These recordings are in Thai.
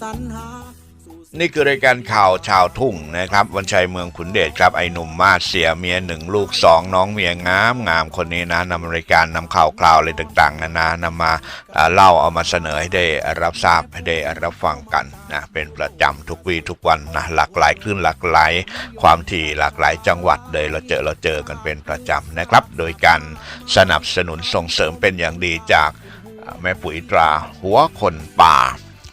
สรรหานี่คือรายการข่าวชาวทุ่งนะครับ วันชัยเมืองขุนเดชครับไอ้หนุ่มมาเสียเมียหนึ่งลูกสองน้องเมียงามงามคนนี้นะนำรายการนำข่าวคราวอะไรต่างๆนานานำมาเล่าเอามาเสนอให้ได้รับทราบให้ได้รับฟังกันนะเป็นประจำทุกวีทุกวันนะหลากหลายคลื่นหลากหลาย ความถี่หลากหลายจังหวัดเลยเราเจอเราเจอกันเป็นประจำนะครับ โดยการสนับสนุนส่งเสริมเป็นอย่างดีจากแม่ปุ๋ยตราหัวคนป่า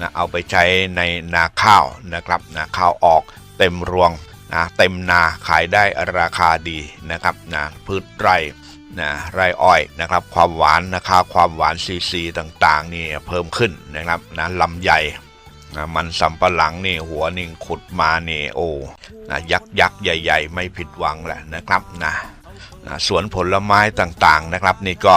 นะเอาไปใช้ในนาข้าวนะครับนะข้าวออกเต็มรวงนะเต็มนาขายได้ราคาดีนะครับนะพืชไร่นะไร่อ้อยนะครับ ความหวานนะครับความหวานซีซีต่างๆนี่เพิ่มขึ้นนะครับนะลำไยนะมันสำปะหลังนี่หัวนี่ขุดมานี่โอ้นะยักษ์ยักษ์ใหญ่ ๆ ไม่ผิดหวังแหละนะครับนะนะสวนผลไม้ต่างๆนะครับ นี่ก็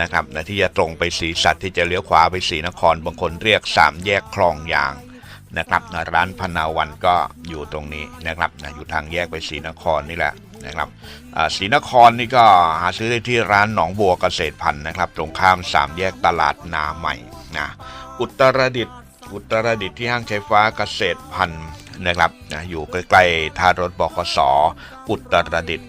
นะครับนะที่จะตรงไปสีสัตว์ที่จะเลี้ยวขวาไปศรีนครบางคนเรียก 3 แยกคลองยางนะครับนะร้านพนาวันก็อยู่ตรงนี้นะครับนะอยู่ทางแยกไปศรีนครนี่แหละนะครับอ่าศรีนครนี่ก็หาซื้อได้ที่ร้านหนองบัวเกษตรพันธุ์นะครับ ตรงข้ามสามแยกตลาดนาใหม่นะอุตรดิตถ์อุตรดิตถ์ที่ห้างใช้ฟ้าเกษตรพันธุ์นะครับนะอยู่ใกล้ๆท่ารถบขสอุตรดิตถ์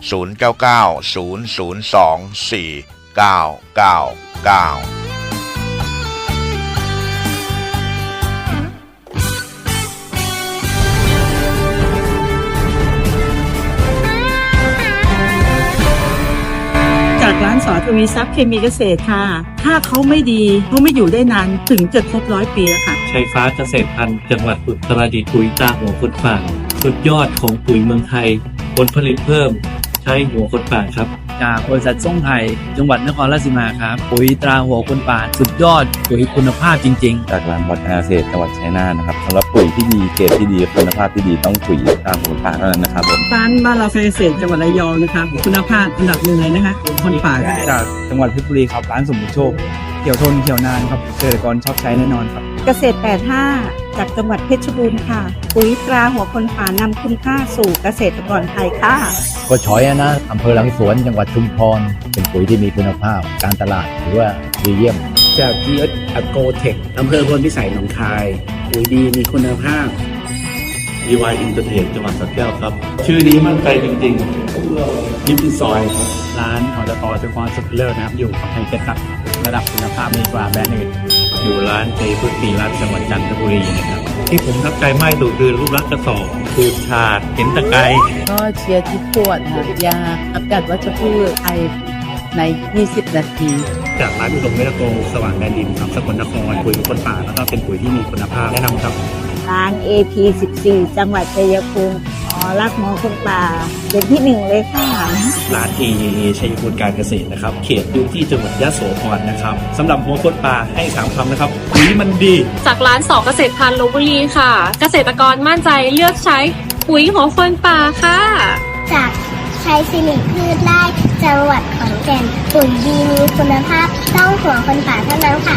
099 002 4999กันจากร้านสอทวีทรัพย์เคมีเกษตรค่ะ ถ้าเขาไม่ดีเขาไม่อยู่ได้นานถึงจะครบร้อยปีแล้วค่ะชัยฟ้าเกษตรพันธุ์จังหวัดอุตรดิตถ์ปุ๋ยตาหัวคนป่าสุดยอดของปุ๋ยเมืองไทย ผลผลิตเพิ่ม ใช้หัวคนป่าครับ จากบริษัทส่งไทย จังหวัดนครราชสีมาครับปุ๋ยตราหัวคนป่าสุดยอดปุ๋ยคุณภาพจริง ๆ จากร้านวัฒนาเกษตรจังหวัดชัยนาทนะครับสำหรับปุ๋ยที่ดีเกรดที่ดีคุณภาพที่ดีต้องปุ๋ยตามผลป่าเท่านั้นนะครับผมร้านบ้านเราเกษตรจังหวัดระยองนะคะคุณภาพอันดับหนึ่งเลยนะคะคนป่าจากจังหวัดเพชรบุรีครับร้านสมบูรณ์โชคเขียวทนเขียวนานครับเกษตรกรชอบใช้แน่นอนครับ เกษตร 85 จากจังหวัดเพชรบูรณ์ค่ะ ปุ๋ยตราหัวคนป่านำคุณค่าสู่เกษตรกรไทยค่ะ ก็ช้อยอะนะอำเภอหลังสวนจังหวัดชุมพร เป็นปุ๋ยที่มีคุณภาพ การตลาดถือว่าดีเยี่ยม จาก GS a g r o t e c h อำเภอพลพิสัยหนองคาย ปุ๋ยดีมีคุณภาพ DY Entertain จังหวัดสระแก้วครับ ชื่อนี้มั่นใจจริงๆยิปปี้ซอยครับร้านออตอสุขรสุขเลิศนะครับ อยู่กับไทยเจ็ดครับ ระดับคุณภาพดีกว่าแบรนด์อื่นอยู่ร้านเจพุทธีรัตน์จังหวัดจันทบุรีนะครับ ที่ผมทับใจมากที่สุดคือรูปลักษณ์กระสอบขูดฉาดเห็นตะไคร้ก็เชียร์ที่ขวดค่ะยาอักัดวัชพืชไทยใน 20 นาที จากร้านอุดมเมลโกสว่างแดนดินครับสกลนครปุ๋ยคนป่าแล้วก็เป็นปุ๋ยที่มีคุณภาพแนะนำครับร้าน AP 14 จังหวัดชัยภูมิอ๋อ รักหมอคนป่าเป็นที่หนึ่งเลยค่ะร้าน AAA ชัยภูมิการเกษตรนะครับ เขตอยู่ที่จังหวัดยะโสธรนะครับสำหรับหัวคนป่าให้สามคำนะครับปุ๋ยมันดี จากร้านสอเกษตรพันธุ์ลบบุรีค่ะ เกษตรกรมั่นใจเลือกใช้ปุ๋ยหัวคนป่าค่ะ จากชัยสิริพืชไร่จังหวัดขอนแก่นปุ๋ยดีมีคุณภาพต้องหัวคนป่าเท่านั้นค่ะ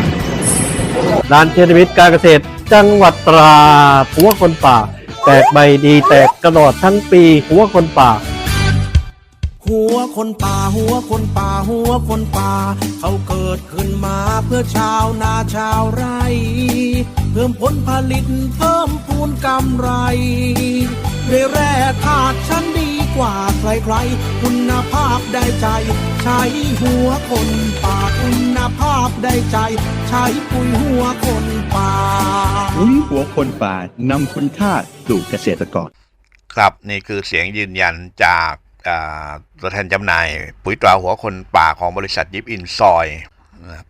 ร้านเทนวิทย์การเกษตรจังหวัดตราดหัวคนป่าแตกใบดีแตกกระดอดทั้งปีหัวคนป่า หัวคนป่าหัวคนป่าหัวคนป่า เขาเกิดขึ้นมาเพื่อชาวนาชาวไร่ เพิ่มผลผลิตเพิ่มพูนกำไรได้แร่ธาตุชั้นดีกว่าใครๆ คุณภาพได้ใจ ใช้หัวคนป่า ภาพได้ใจ ใช้ปุ๋ยหัวคนป่าปุ๋ยหัวคนป่านำคุณค่าสู่เกษตรกร ครับนี่คือเสียงยืนยันจากอ่าตัวแทนจำหน่าย ปุ๋ยตราหัวคนป่าของบริษัทยิปอินซอยนะ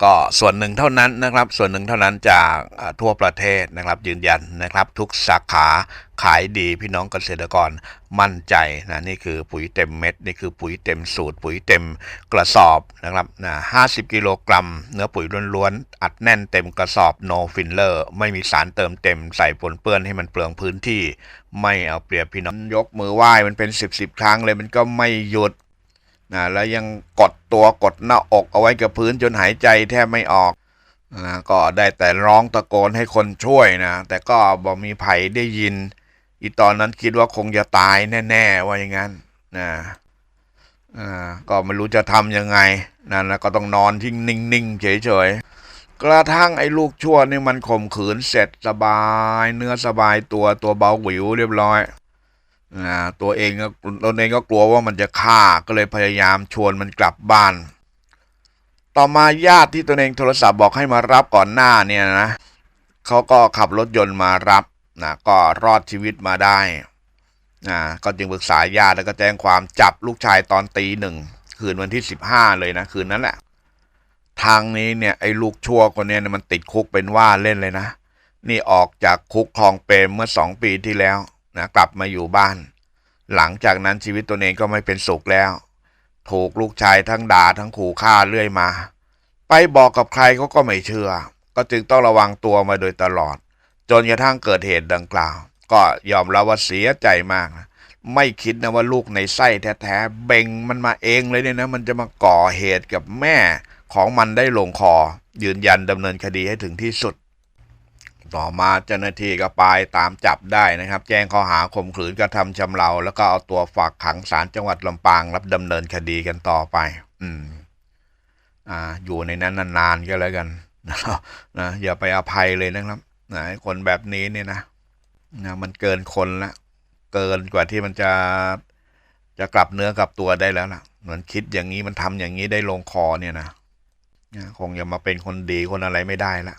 ก็ส่วนหนึ่งเท่านั้นนะครับ ส่วนหนึ่งเท่านั้นจากทั่วประเทศนะครับ ยืนยันนะครับ ทุกสาขาขายดีพี่น้องเกษตรกรมั่นใจนะนี่คือปุ๋ยเต็มเม็ด นี่คือปุ๋ยเต็มสูตร ปุ๋ยเต็มกระสอบนะครับนะ50กิโลกรัม เนื้อปุ๋ยล้วนๆ อัดแน่นเต็มกระสอบ no filler ไม่มีสารเติมเต็มใส่ปนเปื้อนให้มันเปลืองพื้นที่ ไม่เอาเปรียบพี่น้องยกมือไหว้มันเป็นสิบสิบครั้งเลยมันก็ไม่หยุด นะแล้วยังกดตัวกดหน้าอกเอาไว้กับพื้นจนหายใจแทบไม่ออกนะก็ได้แต่ร้องตะโกนให้คนช่วยนะ แต่ก็บอกมีไผได้ยิน อีตอนนั้นคิดว่าคงจะตายแน่ ๆ ว่าอย่างนั้นนะอ่าก็ไม่รู้จะทำยังไงนั่นนะก็ต้องนอนทิ้งนิ่งๆเฉยๆกระทั่งไอ้ลูกชั่วนี่มันข่มขืนเสร็จสบาย เนื้อสบายตัวตัวเบาหวิวเรียบร้อย อ่าตัวเองก็ตนเองก็กลัวว่ามันจะฆ่าก็เลยพยายามชวนมันกลับบ้าน ต่อมาญาติที่ตนเองโทรศัพท์บอกให้มารับก่อนหน้าเนี่ยนะเขาก็ขับรถยนต์มารับนะก็รอดชีวิตมาได้นะก็จึงปรึกษาญาติแล้วก็แจ้งความจับลูกชายตอนตีหนึ่งคืนวันที่สิบห้าเลยนะคืนนั้นแหละ ทางนี้เนี่ยไอ้ลูกชั่วคนเนี้ยมันติดคุกเป็นว่าเล่นเลยนะ นี่ออกจากคุกคลองเปรมเมื่อสองปีที่แล้ว นะกลับมาอยู่บ้าน หลังจากนั้นชีวิตตัวเองก็ไม่เป็นสุขแล้ว ถูกลูกชายทั้งด่าทั้งขู่ฆ่าเรื่อยมา ไปบอกกับใครเขาก็ไม่เชื่อ ก็จึงต้องระวังตัวมาโดยตลอด จนกระทั่งเกิดเหตุดังกล่าว ก็ยอมรับว่าเสียใจมากนะไม่คิดนะว่าลูกในไส้แท้ๆเบ่งมันมาเองเลยเนี่ยนะ มันจะมาก่อเหตุกับแม่ของมันได้ลงคอ ยืนยันดำเนินคดีให้ถึงที่สุด ต่อมาเจ้าหน้าที่ก็ไปตามจับได้นะครับ แจ้งข้อหาข่มขืนกระทำชำเราแล้วก็เอาตัวฝากขังศาลจังหวัดลำปาง รับดำเนินคดีกันต่อไป อืม อ่า อยู่ในนั้นนานๆก็แล้วกันนะนะอย่าไปอภัยเลยนะครับนะคนแบบนี้เนี่ยนะนะมันเกินคนละเกินกว่าที่มันจะจะกลับเนื้อกลับตัวได้แล้วล่ะ เหมือนคิดอย่างนี้มันทำอย่างนี้ได้ลงคอเนี่ยนะนะคงจะมาเป็นคนดีคนอะไรไม่ได้ละ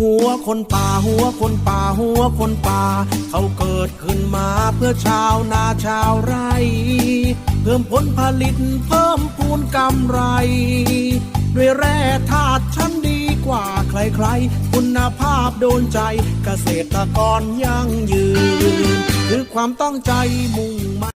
หัวคนป่าหัวคนป่าหัวคนป่า เขาเกิดขึ้นมาเพื่อชาวนาชาวไร่เพิ่มผลผลิตเพิ่มพูนกำไร ด้วยแร่ธาตุชั้นดีกว่าใครๆ คุณภาพโดนใจเกษตรกรยั่งยืน คือความตั้งใจมุ่งมั่